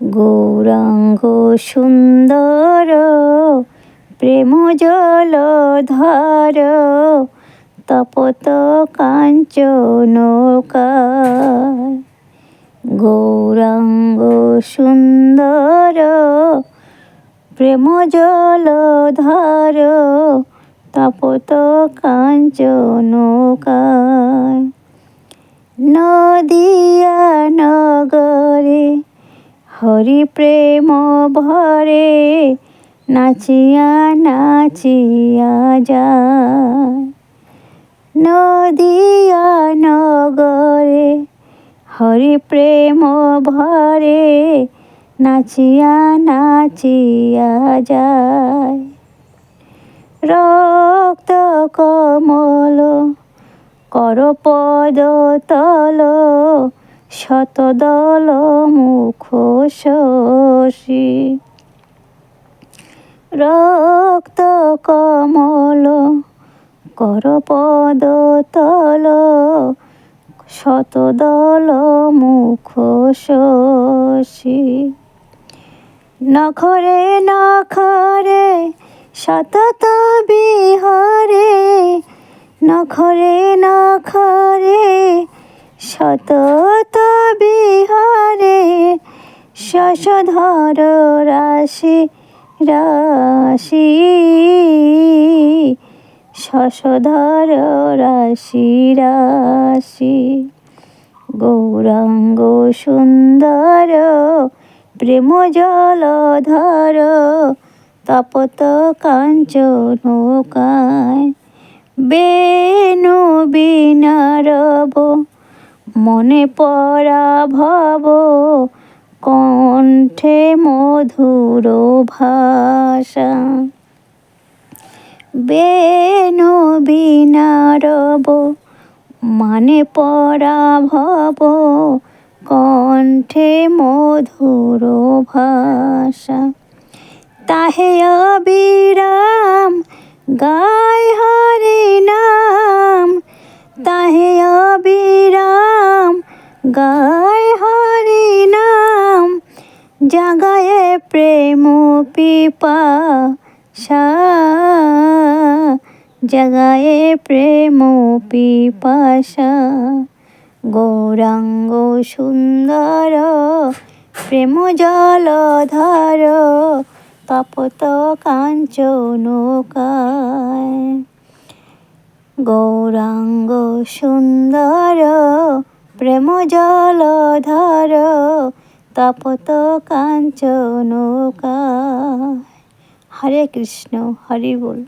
গৌরাঙ্গ সুন্দর প্রেম জলধর তপত কাঞ্চন গৌরাঙ্গ সুন্দর প্রেম জলধর তপত কাঞ্চন হরি প্রেম ভরে, নাচিয়া নাচিয়া যায়। নদিয়া নগরে হরি প্রেম ভরে, নাচিয়া নাচিয়া যায়। রক্ত কমল করপদ তল শতদল মুখ শশী। রক্ত কমল, করপদ তল, শতদল মুখ শশী। নখরে নখরে সতত বিহরে, নখরে নখরে শতত বিহারে শশধর রাশি রাশি। শশধর রাশি রাশি। গৌরাঙ্গ সুন্দর প্রেম জলধর তপত কাঞ্চন কায় বেনু বিনারব মনে পরা ভব কণ্ঠে মধুর ভাষা। বেনু বিনারব মানে পরা ভব কণ্ঠে মধুর ভাষা। তাহে অবিরাম গায় হরি নাম তাহে অবিরাম, গায় হরি নাম, জাগায় প্রেম পিপাসা জাগায় প্রেম পিপাসা গৌরাঙ্গ সুন্দর, প্রেম জলধর তপত কাঞ্চন গৌরাঙ্গ সুন্দর প্রেম জলধর তপত কাঞ্চন হরে কৃষ্ণ হরি বল।